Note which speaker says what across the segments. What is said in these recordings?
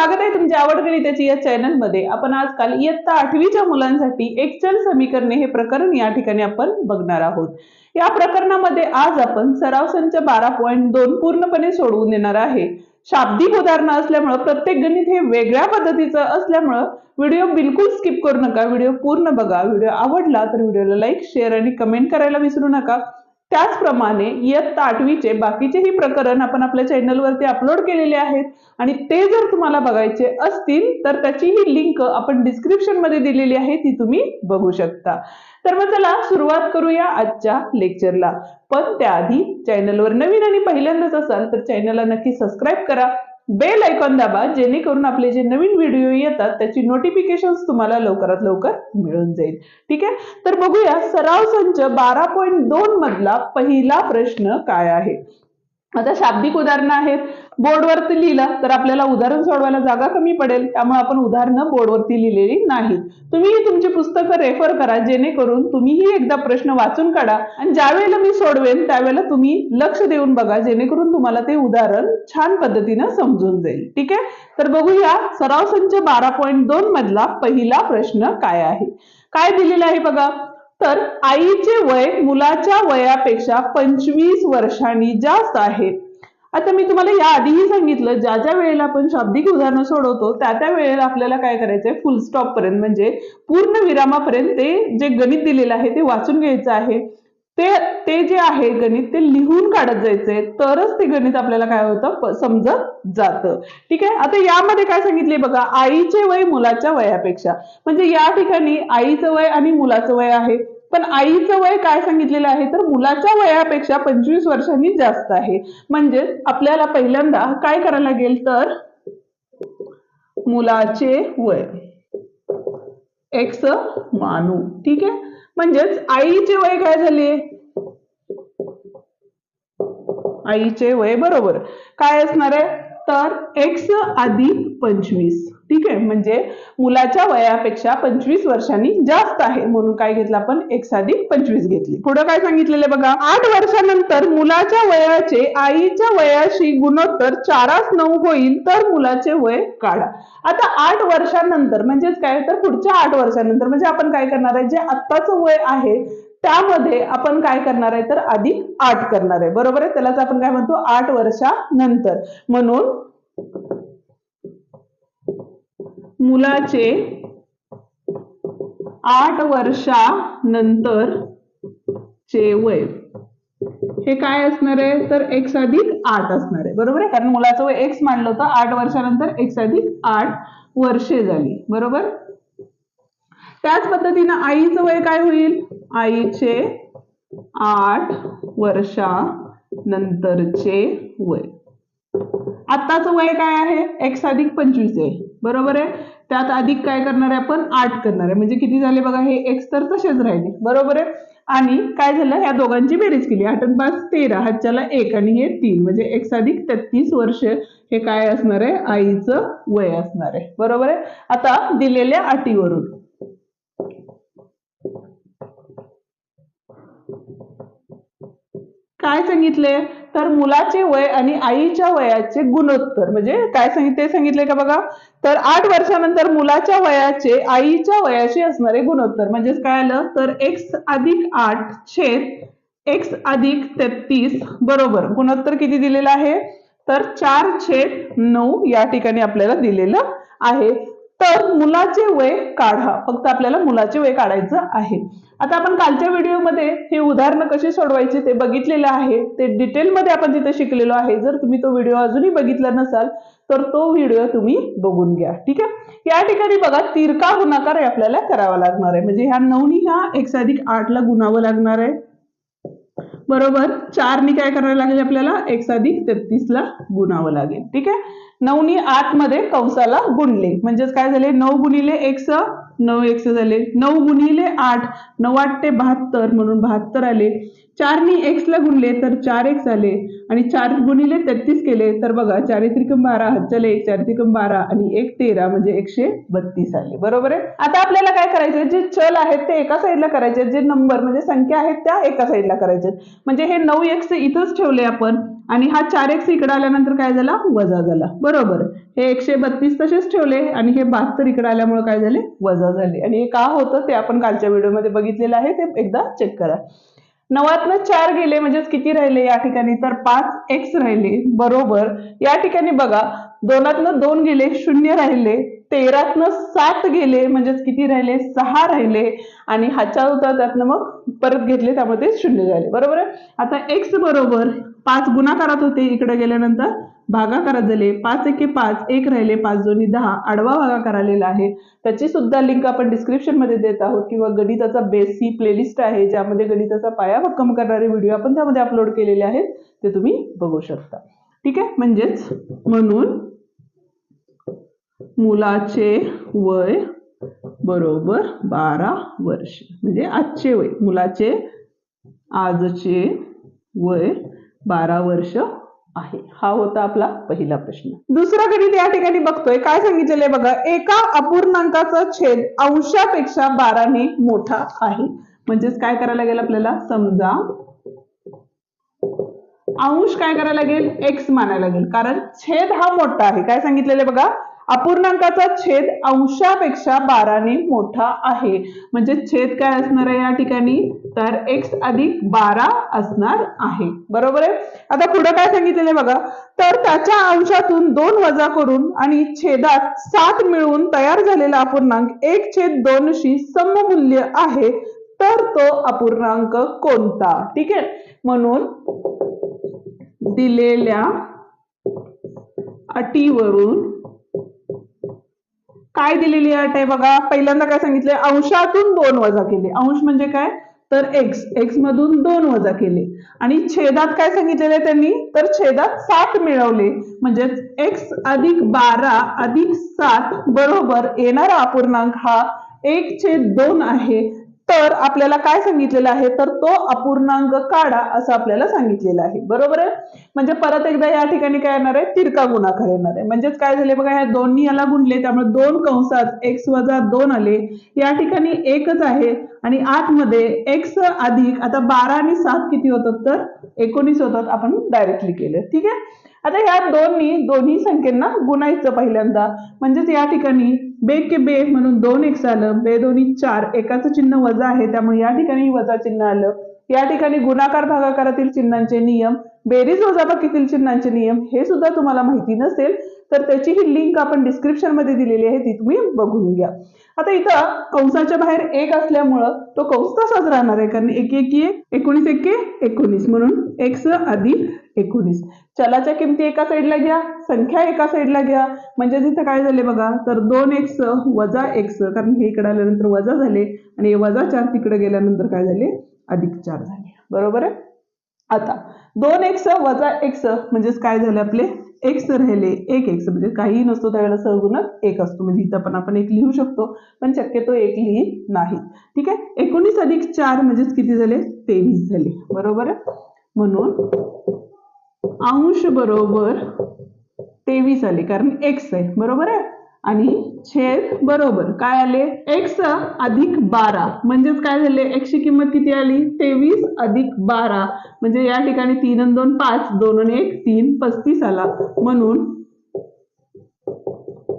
Speaker 1: स्वागत आहे तुमच्या आवड गणिताची या चॅनलमध्ये आपण आजकाल इयत्ता आठवीच्या मुलांसाठी एक्सेल समीकरणे हे प्रकरण या ठिकाणी आपण बघणार आहोत. या प्रकरणामध्ये आज आपण सराव संच बारा पॉईंट दोन पूर्णपणे सोडवून देणार आहे. शाब्दिक उदाहरणं असल्यामुळं प्रत्येक गणित हे वेगळ्या पद्धतीचं असल्यामुळं व्हिडिओ बिलकुल स्किप करू नका. व्हिडिओ पूर्ण बघा. व्हिडिओ आवडला तर व्हिडिओला लाईक शेअर आणि कमेंट करायला विसरू नका. त्याचप्रमाणे इयत्ता आठवीचे बाकीचेही प्रकरण आपण आपल्या चॅनलवरती अपलोड केलेले आहेत. आणि ते जर तुम्हाला बघायचे असतील तर त्याची ही लिंक आपण डिस्क्रिप्शनमध्ये दिलेली आहे ती तुम्ही बघू शकता. तर मग चला सुरुवात करूया आजच्या लेक्चरला पण त्याआधी चॅनलवर नवीन आणि पहिल्यांदाच असाल तर चॅनलला नक्की सबस्क्राईब करा. बेल ऐकॉन दाबा जेणेकरून आपले जे नवीन व्हिडिओ येतात त्याची नोटिफिकेशन तुम्हाला लवकरात लवकर मिळून जाईल. ठीक आहे? तर बघूया सराव संच बारा पॉईंट दोन मधला पहिला प्रश्न काय आहे? आता शाब्दिक उदाहरणं आहेत. बोर्डवरती लिहिलं तर आपल्याला उदाहरण सोडवायला जागा कमी पडेल. त्यामुळे आपण उदाहरणं बोर्डवरती लिहिलेली नाहीत तुम्हीही तुमची पुस्तकं रेफर करा. जेणेकरून तुम्हीही एकदा प्रश्न वाचून काढा. आणि ज्यावेळेला मी सोडवेन त्यावेळेला तुम्ही लक्ष देऊन बघा. जेणेकरून तुम्हाला ते उदाहरण छान पद्धतीनं समजून जाईल. ठीक आहे? तर बघूया सराव संच बारा पॉईंट दोन मधला पहिला प्रश्न काय आहे? काय दिलेलं आहे बघा? तर आईचे वय मुलाच्या वयापेक्षा पंचवीस वर्षांनी जास्त आहे. आता मी तुम्हाला या आधीही सांगितलं ज्या ज्या वेळेला आपण शाब्दिक उदाहरणं सोडवतो त्या त्या वेळेला आपल्याला काय करायचंय? फुल स्टॉप पर्यंत म्हणजे पूर्ण विरामापर्यंत ते जे गणित दिलेलं आहे ते वाचून घ्यायचं आहे. ते ते जे आहे गणित ते लिहून काढत जायचंय. तरच ते गणित आपल्याला काय होतं? समजत जातं. ठीक आहे? आता यामध्ये काय सांगितले बघा? आईचे वय मुलाच्या वयापेक्षा. म्हणजे या ठिकाणी आईचं वय आणि मुलाचं वय आहे. पण आईचं वय काय सांगितलेलं आहे? तर मुलाच्या वयापेक्षा पंचवीस वर्षांनी जास्त आहे. म्हणजे आपल्याला पहिल्यांदा काय करायला लागेल? तर मुलाचे वय. एक्स मानू. ठीक आहे? म्हणजेच आईचे वय काय झाले? आईचे वय बरोबर. काय असणार आहे? तर एक्स अधिक पंचवीस. ठीक आहे. म्हणजे मुलाच्या वयापेक्षा पंचवीस वर्षांनी जास्त आहे. म्हणून काय घेतलं आपण? एक अधिक पंचवीस घेतली. पुढे काय सांगितलेलं बघा? आठ वर्षानंतर मुलाच्या वयाचे आईच्या वयाशी गुणोत्तर चारास नऊ होईल तर मुलाचे वय काढा. आता आठ वर्षानंतर म्हणजेच काय? तर पुढच्या आठ वर्षानंतर म्हणजे आपण काय करणार आहे? जे आत्ताचं वय आहे त्यामध्ये आपण काय करणार आहे? तर अधिक आठ करणार आहे. बरोबर आहे? त्यालाच आपण काय म्हणतो? आठ वर्षानंतर. म्हणून मुलाचे आठ वर्षानंतर चे वय. हे काय असणार आहे? तर एक्स अधिक आठ असणार आहे. बरोबर आहे? कारण मुलाचं वय एक्स मांडलं होतं. आठ वर्षानंतर एक्स अधिक आठ वर्षे झाली. बरोबर? त्याच पद्धतीनं आईचं वय काय होईल? आईचे आठ वर्षानंतरचे वय. आत्ताचं वय काय आहे? एक्स अधिक पंचवीस आहे. बरोबर आहे? त्यात अधिक काय करणार आहे आपण? आठ करणार आहे. म्हणजे किती झाले बघा? हे एक्स तर तसेच राहिले. बरोबर आहे? आणि काय झालं? ह्या दोघांची बेरीज केली. आठ आणि पाच तेरा. हातच्याला एक आणि हे तीन. म्हणजे एक्स अधिक तेहतीस वर्ष हे काय असणार आहे? आईचं वय असणार आहे. बरोबर आहे? आता दिलेल्या अटीवरून. काय सांगितले? तर मुलाचे वय आणि आईच्या वयाचे गुणोत्तर. म्हणजे काय सांगितले सांगितले का बघा? तर आठ वर्षानंतर मुलाच्या वयाचे आईच्या वयाशी असणारे गुणोत्तर. म्हणजेच काय आलं? तर एक्स अधिक आठ छेद एक्स अधिक तेहतीस बरोबर. गुणोत्तर किती दिलेलं आहे? तर चार छेद नऊ या ठिकाणी आपल्याला दिलेलं आहे. तर मुलाचे वय काढा. फक्त आपल्याला मुलाचे वय काढायचं आहे. आता आपण कालच्या व्हिडिओमध्ये हे उदाहरणं कशी सोडवायची ते बघितलेलं आहे. ते डिटेलमध्ये आपण तिथे शिकलेलो आहे. जर तुम्ही तो व्हिडिओ अजूनही बघितला नसाल तर तो व्हिडिओ तुम्ही बघून घ्या. ठीक आहे? या ठिकाणी बघा तिरका गुणाकार हे आपल्याला करावा लागणार आहे. म्हणजे ह्या नऊनी ह्या एक्स अधिक आठला गुणावं लागणार आहे. बरोबर? चारनी काय करायला लागेल आपल्याला? एक्स अधिक तेहतीस ला गुणावं लागेल. ठीक आहे? नऊनी आठमध्ये कंसाला गुणले. म्हणजेच काय झाले? नऊ गुणिले एक्स नऊ एक्स झाले. नऊ गुणिले आठ नऊ आठ ते बहात्तर म्हणून बहात्तर आले. चारनी एक्स ला गुणले तर चार एक्स आले आणि चार गुणिले तेहतीस केले तर बघा चारित्रिकम बारा हजार एक चारित्रिकम बारा आणि एक तेरा म्हणजे एकशे बत्तीस आले. बरोबर आहे? आता आपल्याला काय करायचे जे चल आहेत ते एका साईडला करायचे जे नंबर म्हणजे संख्या आहेत त्या एका साईडला करायचे म्हणजे हे नऊ एक्स इथंच ठेवले आपण. आणि हा चार एक्स इकडे आल्यानंतर काय झाला? वजा झाला. बरोबर. हे एकशे बत्तीस तसेच ठेवले आणि हे बहात्तर इकडे आल्यामुळे काय झाले? वजा झाले. आणि हे का होतं ते आपण कालच्या व्हिडिओमध्ये बघितलेलं आहे ते एकदा चेक करा. नवातनं चार गेले म्हणजेच किती राहिले या ठिकाणी? तर पाच एक्स राहिले. बरोबर. या ठिकाणी बघा दोनातनं दोन गेले शून्य राहिले. तेरातनं सात गेले म्हणजेच किती राहिले? सहा राहिले. आणि ह्याच्या होता त्यातनं मग परत घेतले त्यामुळे ते शून्य झाले. बरोबर आहे? आता एक्स बरोबर पाच गुणाकारात होते इकडे गेल्यानंतर भागाकारात झाले. पाच एके पाच एक राहिले पाच दोन्ही दहा. आडवा भागाकार आलेला आहे. त्याची सुद्धा लिंक आपण डिस्क्रिप्शनमध्ये देत आहोत किंवा गणिताचा बेस ही प्लेलिस्ट आहे ज्यामध्ये गणिताचा पाया भक्कम करणारे व्हिडिओ आपण त्यामध्ये अपलोड केलेले आहेत ते तुम्ही बघू शकता. ठीक आहे? म्हणजेच म्हणून मुलाचे वय बरोबर बारा वर्ष. म्हणजे आजचे वय. मुलाचे आजचे वय बारा वर्ष आहे. हा होता आपला पहिला प्रश्न. दुसरा गणित या ठिकाणी बघतोय. काय सांगितलेलं आहे बघा? एका अपूर्णांकाचा छेद अंशापेक्षा बाराने मोठा आहे. म्हणजेच काय करायला लागेल आपल्याला? समजा अंश काय करायला लागेल? एक्स मानायला लागेल. कारण छेद हा मोठा आहे. काय सांगितलेलं आहे बघा? अपूर्णांकाचा छेद अंशापेक्षा बाराने मोठा आहे. म्हणजे छेद काय असणार आहे या ठिकाणी? तर एक्स अधिक बारा असणार आहे. बरोबर आहे? आता पुढे काय सांगितलेलं आहे बघा. तर त्याच्या अंशातून दोन वजा करून आणि छेदात सात मिळवून तयार झालेला अपूर्णांक एक छेद दोनशी सममूल्य आहे. तर तो अपूर्णांक कोणता? ठीक आहे? म्हणून दिलेल्या अटीवरून काय दिलेली अट आहे बघा? पहिल्यांदा काय सांगितलंय? अंशातून दोन वजा केले. अंश म्हणजे काय? तर एक्स एक्स मधून दोन वजा केले. आणि छेदात काय सांगितलेले त्यांनी? तर छेदात सात मिळवले. म्हणजेच एक्स अधिक बारा अधिक सात बरोबर येणारा अपूर्णांक हा एक छेद दोन आहे. तर आपल्याला काय सांगितलेलं आहे? तर तो अपूर्णांक काढा असं आपल्याला सांगितलेलं आहे. बरोबर आहे? म्हणजे परत एकदा या ठिकाणी काय येणार आहे? तिरका गुणाकार येणार आहे. म्हणजेच काय झाले बघा ह्या दोन्ही याला गुणले त्यामुळे दोन कंसात एक्स वजा दोन आले. या ठिकाणी एकच आहे आणि आतमध्ये एक्स अधिक आता बारा आणि सात किती होतात तर? एकोणीस होतात. आपण डायरेक्टली केलं. ठीक आहे? आता या दोन्ही दोन्ही संख्येना गुणायचं पहिल्यांदा. म्हणजेच या ठिकाणी बे के बे म्हणून दोन एक्स आलं बे दोन्ही चार एकाचं चिन्ह वजा आहे त्यामुळे या ठिकाणी वजा चिन्ह आलं. या ठिकाणी गुणाकार भागाकारातील चिन्हांचे नियम बेरीज वजाबाकीतील चिन्हांचे नियम हे सुद्धा तुम्हाला माहिती नसेल तर त्याची ही लिंक आपण डिस्क्रिप्शनमध्ये दिलेली आहे ती तुम्ही बघून घ्या. आता इथं कंसाच्या बाहेर एक असल्यामुळं तो कंस तसाच राहणार आहे कारण एक एक एकोणीस एके एकोणीस म्हणून एक्स आधी एकोणीस. चलाच्या किमती एका साईडला घ्या संख्या एका साईडला घ्या. म्हणजे तिथं काय झाले बघा तर दोन एक्स वजा एक्स कारण हे इकडे आल्यानंतर वजा झाले आणि वजा चार तिकडे गेल्यानंतर काय झाले? अधिक चार झाले. बरोबर आहे? आता दोन एक्स वजा एक्स म्हणजेच काय झाले आपले? एक्स राहिले. एक एक्स म्हणजे काहीही नसतो त्यावेळेला सहगुणक एक असतो. म्हणजे इथं पण आपण एक लिहू शकतो पण शक्यतो एक लिहित नाही. ठीक आहे? एकोणीस अधिक चार म्हणजेच किती झाले? तेवीस झाले. बरोबर आहे? म्हणून अंश बरोबर तेवीस आले. कारण एक्स आहे. बरोबर आहे? आणि छेद बरोबर. काय आले? एक्स अधिक बारा. म्हणजेच काय झाले? एक्सची किंमत किती आली? तेवीस अधिक बारा. म्हणजे या ठिकाणी तीन आणि दोन पाच. दोन आणि एक तीन पस्तीस आला. म्हणून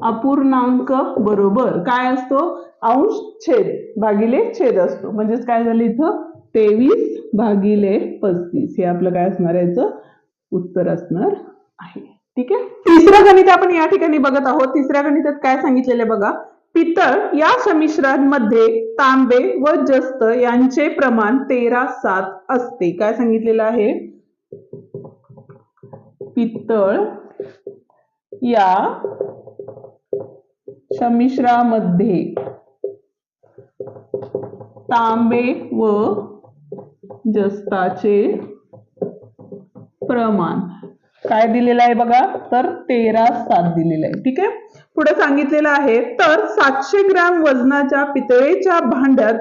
Speaker 1: अपूर्णांक बरोबर काय असतो? अंश छेद भागिले छेद असतो. म्हणजेच काय झालं इथं? तेवीस भागिले पस्तीस. हे आपलं काय असणार याचं उत्तर असणार आहे. ठीक आहे? तिसरं गणित आपण या ठिकाणी बघत आहोत. तिसऱ्या गणितात काय सांगितलेलं बघा? पितळ या संमिश्रांमध्ये तांबे व जस्त यांचे प्रमाण तेरा सात असते. काय सांगितलेलं आहे? पितळ या संमिश्रामध्ये तांबे व जस्ताचे प्रमाण काय दिलेलं आहे बघा? तर तेरा सात दिलेलं आहे. ठीक आहे? पुढे सांगितलेलं आहे तर सातशे ग्रॅम वजनाच्या पितळेच्या भांड्यात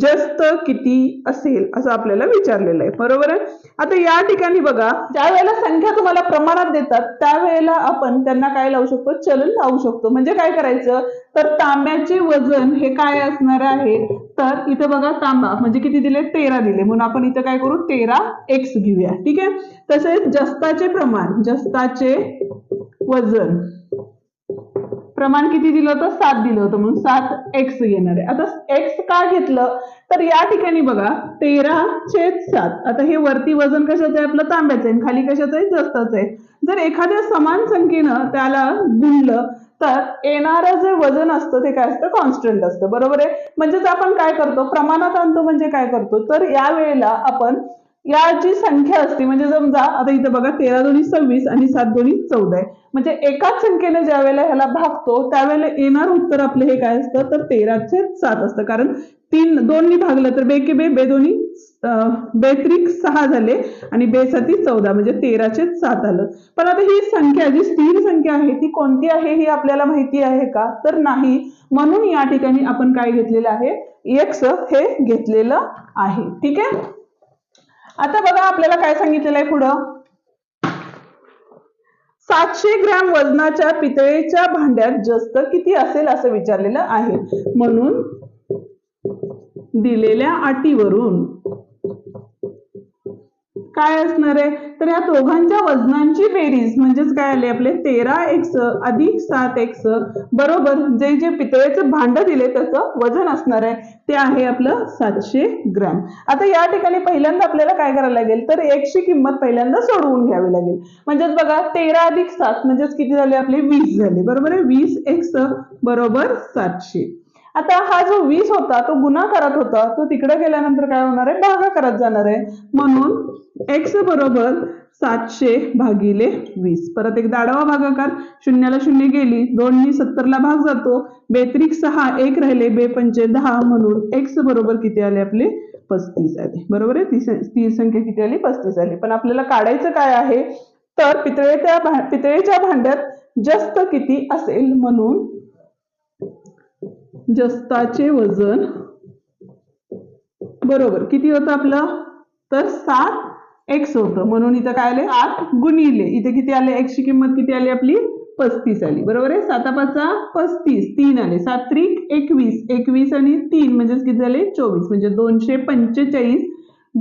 Speaker 1: जास्त किती असेल? असं आपल्याला विचारलेलं आहे. बरोबर आहे? आता या ठिकाणी बघा ज्या वेळेला संख्या तुम्हाला प्रमाणात देतात त्यावेळेला आपण त्यांना काय लावू शकतो? चलन लावू शकतो. म्हणजे काय करायचं? तर तांब्याचे वजन हे काय असणार आहे? तर इथं बघा तांबा म्हणजे किती दिले? तेरा दिले. म्हणून आपण इथं काय करू? तेरा एक्स घेऊया. ठीक आहे? तसेच जस्ताचे प्रमाण जस्ताचे वजन. प्रमाण किती दिलं होतं? सात दिलं होतं म्हणून सात एक्स येणार आहे. आता एक्स का घेतलं? तर या ठिकाणी बघा तेरा छेद सात. आता हे वरती वजन कशाचं आहे? आपलं तांब्याचं आहे खाली कशाचं आहे? जास्तच आहे. जर एखाद्या समान संख्येनं त्याला गुणलं तर येणारं जे वजन असतं ते काय असतं? कॉन्स्टंट असतं. बरोबर आहे? म्हणजेच आपण काय करतो? प्रमाणात आणतो म्हणजे काय करतो? तर या वेळेला आपण याची संख्या असते. म्हणजे समजा आता इथं बघा तेरा दोन्ही सव्वीस आणि सात दोन्ही चौदा आहे. म्हणजे एकाच संख्येने ज्या वेळेला ह्याला भागतो त्यावेळेला येणार उत्तर आपलं हे काय असतं? तर तेराचे सात असतं. कारण तीन दोन्ही भागलं तर बे के बे बे दोन्ही बेत्रिक सहा झाले आणि बेसाती चौदा म्हणजे तेराचे सात आलं. पण आता ही संख्या जी स्थिर संख्या आहे ती कोणती आहे ही आपल्याला माहिती आहे का? तर नाही. म्हणून या ठिकाणी आपण काय घेतलेलं आहे? एक्स हे घेतलेलं आहे. ठीक आहे? आता बघा आपल्याला काय सांगितलेलं आहे पुढं. सातशे ग्रॅम वजनाच्या पितळेच्या भांड्यात जस्त किती असेल असं विचारलेलं आहे. म्हणून दिलेल्या अटीवरून. काय असणार आहे? तर या दोघांच्या वजनांची बेरीज म्हणजेच काय आले आपले? तेरा एक्स अधिक सात एक्स बरोबर जे जे पितळेचं भांड दिले त्याचं वजन असणार आहे. ते आहे आपलं सातशे ग्रॅम. आता या ठिकाणी पहिल्यांदा आपल्याला काय करायला लागेल? तर एक्सची किंमत पहिल्यांदा सोडवून घ्यावी लागेल. म्हणजेच बघा तेरा अधिक सात म्हणजेच किती झाले? आपले वीस झाले. बरोबर आहे? वीस एक्स बरोबर सातशे. आता हा जो वीस होता तो गुणाकारात होता तो तिकडे गेल्यानंतर काय होणार आहे? भागाकारात जाणार आहे. म्हणून एक्स बरोबर सातशे भागिले वीस. परत एकदा आडवा भागाकार शून्याला शून्य गेली दोननी सत्तरला भाग जातो बेत्रिक सहा एक राहिले बे पंचे दहा म्हणून एक्स बरोबर किती आले? आपले पस्तीस आले. बरोबर आहे? ती ती संख्या किती आली? पस्तीस आली. पण आपल्याला काढायचं काय आहे? तर पितळेच्या पितळेच्या भांड्यात जास्त किती असेल? म्हणून जस्ताचे वजन. बरोबर. किती होतं आपलं? तर सात एक्स होतं. म्हणून इथं काय आले? आठ गुणिले. इथे किती आले? एक्सची किंमत किती आली आपली? पस्तीस आली. बरोबर आहे? साता पाचा पस्तीस. तीन आले. सात त्रिक एकवीस. एकवीस आणि तीन म्हणजेच किती झाले? चोवीस. म्हणजे दोनशे पंचेचाळीस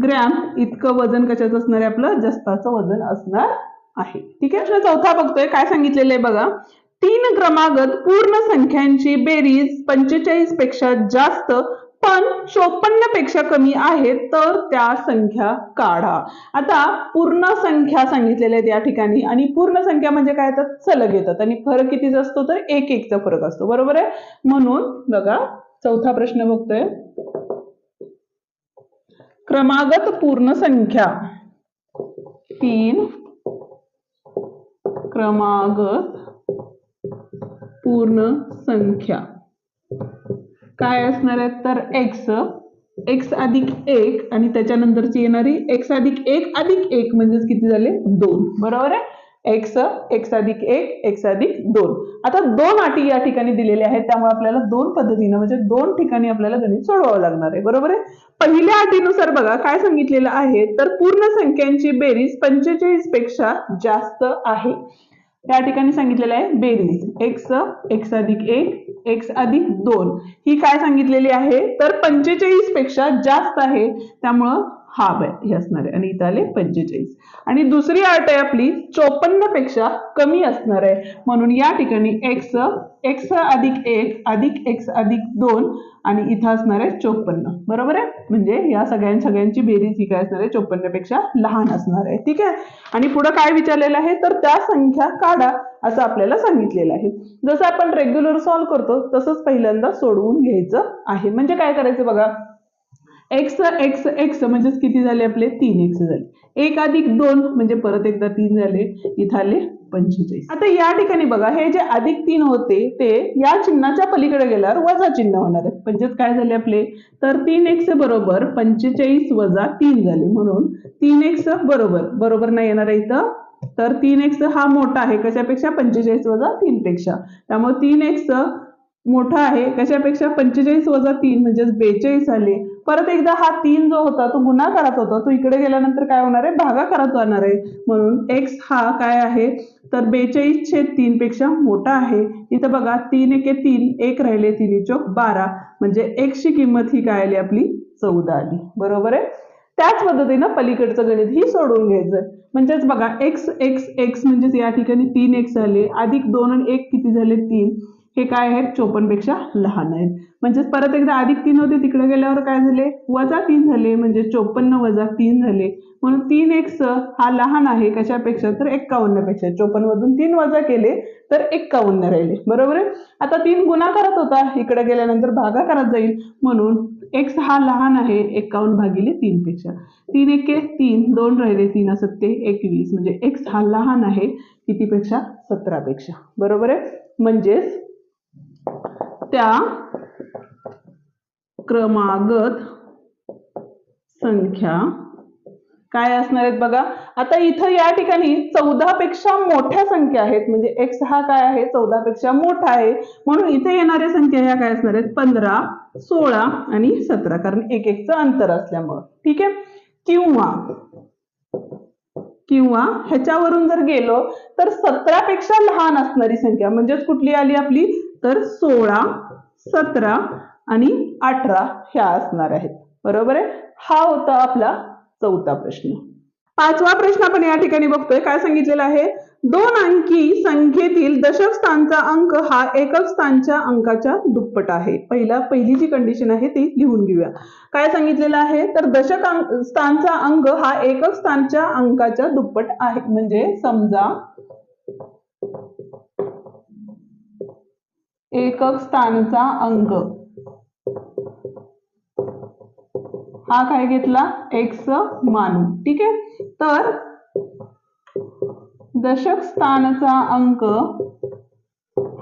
Speaker 1: ग्रॅम इतकं वजन कशाचं असणार आहे आपलं? जस्ताचं वजन असणार आहे. ठीक आहे? चौथा बघतोय. काय सांगितलेलं आहे बघा. तीन क्रमागत पूर्ण संख्यांची बेरीज पंचेचाळीसपेक्षा जास्त पण चोपन्नपेक्षा कमी आहे तर त्या संख्या काढा. आता पूर्ण संख्या सांगितलेल्या आहेत या ठिकाणी आणि पूर्ण संख्या म्हणजे काय? तर सलग येतात आणि फरक कितीचा असतो तर एक एकचा फरक असतो. बरोबर आहे? म्हणून बघा चौथा प्रश्न बघतोय. क्रमागत पूर्ण संख्या. तीन. क्रमागत पूर्ण संख्या. काय असणार आहेत? तर एक्स एक्स अधिक एक आणि त्याच्यानंतरची येणारी एक्स अधिक एक अधिक एक म्हणजेच किती झाले? दोन. बरोबर आहे? एक्स एक्स अधिक एक एक्स अधिक दोन. आता दोन अटी या ठिकाणी दिलेल्या आहेत त्यामुळे आपल्याला दोन पद्धतीनं म्हणजे दोन ठिकाणी आपल्याला गणित सोडवावं लागणार आहे. बरोबर आहे? पहिल्या अटीनुसार बघा काय सांगितलेलं आहे? तर पूर्ण संख्यांची बेरीज पंचेचाळीसपेक्षा जास्त आहे. त्या ठिकाणी सांगितलेलं आहे बेरीज. एक्स एक्स अधिक एक एक्स अधिक दोन. ही काय सांगितलेली आहे? तर पंचेचाळीसपेक्षा जास्त आहे. त्यामुळं हा आहे हे असणार आहे. आणि इथं आले पंचेचाळीस. आणि दुसरी अट आहे आपली चोपन्नपेक्षा कमी असणार आहे. म्हणून या ठिकाणी एक्स एक्स अधिक एक अधिक एक्स अधिक दोन आणि इथं असणार आहे चोपन्न. बरोबर आहे? म्हणजे या सगळ्यां सगळ्यांची बेरीज ही काय असणार आहे? चोपन्नपेक्षा लहान असणार आहे. ठीक आहे? आणि पुढे काय विचारलेलं आहे? तर त्या संख्या काढा असं आपल्याला सांगितलेलं आहे. जसं आपण रेग्युलर सॉल्व्ह करतो तसंच पहिल्यांदा सोडवून घ्यायचं आहे. म्हणजे काय करायचं बघा? एक्स एक्स एक्स म्हणजेच किती झाले आपले? तीन एक्स झाले. एक अधिक दोन म्हणजे परत एकदा तीन झाले. इथं आले पंचेचाळीस. आता या ठिकाणी बघा हे जे अधिक तीन होते ते या चिन्हाच्या पलीकडे गेल्यावर वजा चिन्ह होणार आहे म्हणजेच काय झाले आपले? तर तीन एक्स बरोबर पंचेचाळीस वजा तीन झाले. म्हणून तीन एक्स बरोबर बरोबर नाही येणार आहे इथं. तर तीन एक्स हा मोठा आहे कशापेक्षा? पंचेचाळीस वजा तीन पेक्षा त्यामुळे तीन एक्स मोठा आहे कशापेक्षा पंचेचाळीस वजा तीन म्हणजेच बेचाळीस आले. परत एकदा हा तीन जो होता तो गुणाकारात होता तो इकडे गेल्यानंतर काय होणार आहे? भागाकारात जाणार आहे. म्हणून एक्स हा काय आहे? तर बेचाळीस छेद तीन पेक्षा मोठा आहे. इथं बघा तीन एके तीन एक राहिले तिन्ही चौक बारा. म्हणजे एक्सची किंमत ही काय आली? आपली चौदा आली. बरोबर आहे? त्याच पद्धतीनं पलीकडचं गणित ही सोडवून घ्यायचं. म्हणजेच बघा एक्स एक्स एक्स म्हणजेच या ठिकाणी तीन एक्स झाले अधिक दोन आणि एक किती झाले? तीन. हे काय आहेत? चोपन्नपेक्षा लहान आहेत. म्हणजेच परत एकदा अधिक तीन होते तिकडे गेल्यावर काय झाले? वजा तीन झाले म्हणजे चोपन्न वजा तीन झाले. म्हणून तीन एक्स हा लहान आहे कशापेक्षा? तर एक्कावन्नपेक्षा चोपन्न मधून तीन वजा केले तर एक्कावन्न राहिले. बरोबर आहे? आता तीन गुणाकारात होता. इकडे गेल्यानंतर भागाकारात जाईल. म्हणून एक्स हा लहान आहे एक्कावन्न भागिले तीन पेक्षा तीन एक तीन दोन राहिले तीन सत्ते एकवीस. म्हणजे एक्स हा लहान आहे कितीपेक्षा? सतरापेक्षा. बरोबर आहे? म्हणजेच त्या क्रमागत संख्या काय असणार आहेत बघा? आता इथं या ठिकाणी चौदा पेक्षा मोठ्या संख्या आहेत. म्हणजे एक्स हा काय आहे? चौदा पेक्षा मोठा आहे. म्हणून इथे येणाऱ्या संख्या ह्या काय असणार आहेत? पंधरा सोळा आणि सतरा. कारण एक एकचं अंतर असल्यामुळं. ठीक आहे? किंवा किंवा ह्याच्यावरून जर गेलो तर सतरा पेक्षा लहान असणारी संख्या. म्हणजेच कुठली आली आपली? तर सोळा सतरा आणि अठरा ह्या असणार आहेत. बरोबर आहे? हा होता आपला चौथा प्रश्न. पाचवा प्रश्न आपण या ठिकाणी बघतोय. काय सांगितलेलं आहे? दोन अंकी संख्येतील दशक स्थानचा अंक हा एकक स्थानच्या अंकाच्या दुप्पट आहे. पहिला पहिली जी कंडिशन आहे ती लिहून घेऊया. काय सांगितलेलं आहे? तर दशक स्थानचा अंक हा एकक स्थानच्या अंकाच्या दुप्पट आहे. म्हणजे समजा एकक स्थानचा अंक. हा काय घेतला? एक्स मानू. ठीक आहे? तर दशक स्थानचा अंक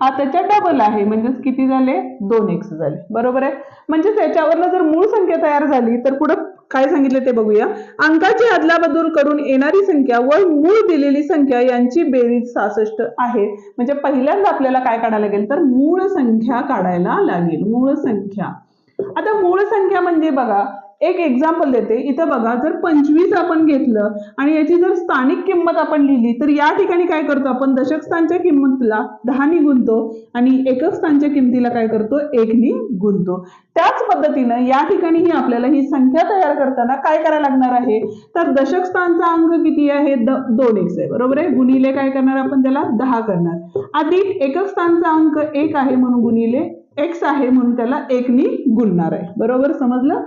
Speaker 1: हा त्याच्या डबल आहे. म्हणजेच किती झाले? दोन एक्स झाले. बरोबर आहे? म्हणजे त्याच्यावरनं जर मूळ संख्या तयार झाली तर पुढं काय सांगितलं ते बघूया. अंकाची अदलाबदल करून येणारी संख्या व मूळ दिलेली संख्या यांची बेरीज सहासष्ट आहे. म्हणजे पहिल्यांदा आपल्याला काय काढायला लागेल? तर मूळ संख्या काढायला लागेल. मूळ संख्या. आता मूळ संख्या म्हणजे बघा एक एक्झाम्पल देते. इथं बघा जर पंचवीस आपण घेतलं आणि याची जर स्थानिक किंमत आपण लिहिली तर या ठिकाणी काय करतो आपण? दशक स्थानच्या किंमतीला दहानी गुणतो आणि एकक स्थानच्या किमतीला काय करतो? एकनी गुणतो. त्याच पद्धतीनं या ठिकाणी ही आपल्याला ही संख्या तयार करताना काय करायला लागणार आहे? तर दशक स्थानचा अंक किती आहे? दोन एक्स आहे. बरोबर आहे? गुणिले काय करणार आपण त्याला? दहा करणार. अधिक एकक स्थानचा अंक एक आहे म्हणून गुणिले एक्स आहे म्हणून त्याला एकनी गुणणार आहे. बरोबर? समजलं?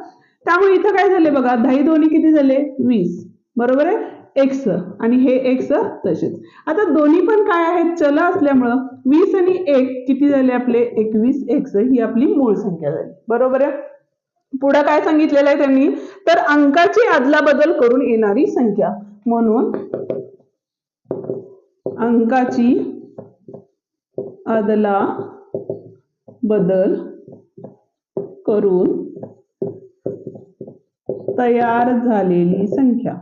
Speaker 1: त्यामुळे इथं काय झाले बघा दही दोन्ही किती झाले? वीस. बरोबर आहे? एक्स. आणि हे एक्स तसेच. आता दोन्ही पण काय आहेत? चल असल्यामुळं वीस आणि एक किती झाले आपले? एकवीस. एक्स ही आपली मूळ संख्या झाली. बरोबर आहे? पुढं काय सांगितलेलं आहे त्यांनी? तर अंकाची अदलाबदल करून येणारी संख्या. म्हणून अंकाची अदला बदल करून तयार झालेली संख्या.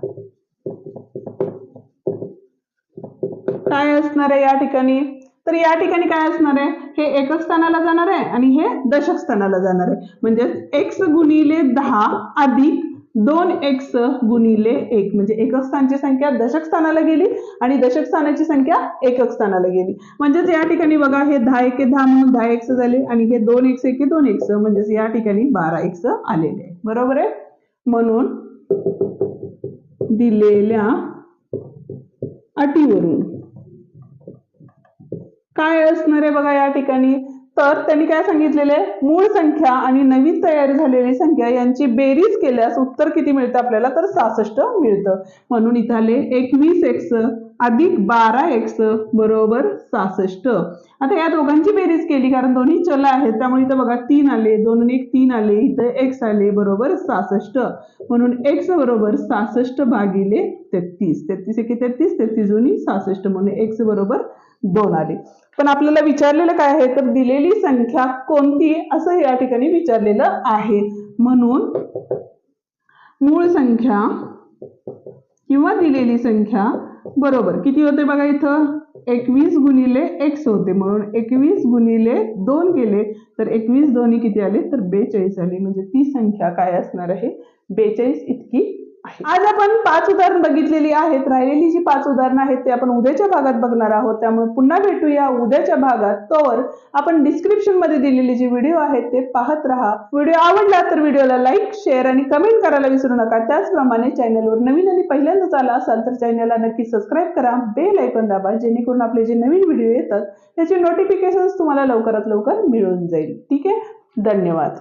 Speaker 1: काय असणार आहे या ठिकाणी? तर या ठिकाणी काय असणार आहे? हे एकक स्थानाला जाणार आहे आणि हे दशक स्थानाला जाणार आहे. म्हणजे एक्स गुणिले दहा अधिक दोन एक्स गुणिले एक. म्हणजे एकक स्थानची संख्या दशक स्थानाला गेली आणि दशक स्थानाची संख्या एकक स्थानाला गेली. म्हणजेच या ठिकाणी बघा हे दहा एके दहा म्हणून दहा एक्स झाले आणि हे दोन एक्स एके दोन एक्स म्हणजेच या ठिकाणी बारा एक्स आलेले आहे. बरोबर आहे? म्हणून दिलेल्या अटीवरून. काय असणार आहे बघा या ठिकाणी? तर त्यांनी काय सांगितलेले? मूळ संख्या आणि नवीन तयार झालेली संख्या यांची बेरीज केल्यास उत्तर किती मिळतं आपल्याला? तर सहासष्ट मिळतं. म्हणून इथं आले एकवीस एक्स अधिक बारा एक्स बरोबर सहासष्ट. आता या दोघांची बेरीज केली कारण दोन्ही चल आहेत. त्यामुळे इथं बघा तीन आले दोन आणि एक तीन आले इथं एक्स आले बरोबर सहासष्ट. म्हणून एक्स बरोबर सहासष्ट भागिले तेहतीस. तेहतीस एके तेहतीस तेहतीस दोन्ही सहासष्ट. म्हणून एक्स बरोबर दोन आले. पण आपल्याला विचारलेलं काय आहे? तर दिलेली संख्या कोणती? असं या ठिकाणी विचारलेलं आहे. म्हणून मूळ संख्या किंवा दिलेली संख्या बरोबर किती होते बघा इथं? एकवीस गुणिले एक्स होते. म्हणून एकवीस गुणिले दोन केले तर एकवीस दोन्ही किती आले? तर बेचाळीस आले. म्हणजे ती संख्या काय असणार आहे? बेचाळीस इतकी आज आपण पाच उदाहरण बघितलेली आहेत. राहिलेली जी पाच उदाहरणं आहेत ते आपण उद्याच्या भागात बघणार आहोत. त्यामुळे पुन्हा भेटूया. उद्याच्या भागात तोवर आपण डिस्क्रिप्शनमध्ये दिलेले जे व्हिडिओ आहेत ते पाहत राहा. व्हिडिओ आवडला तर व्हिडिओला लाईक शेअर आणि कमेंट करायला विसरू नका. त्याचप्रमाणे चॅनलवर नवीन आणि पहिल्यांदाच आला असाल तर चॅनलला नक्की सबस्क्राईब करा. बेल ऐकून दाबा जेणेकरून आपले जे नवीन व्हिडिओ येतात त्याचे नोटिफिकेशन तुम्हाला लवकरात लवकर मिळून जाईल. ठीक आहे? धन्यवाद.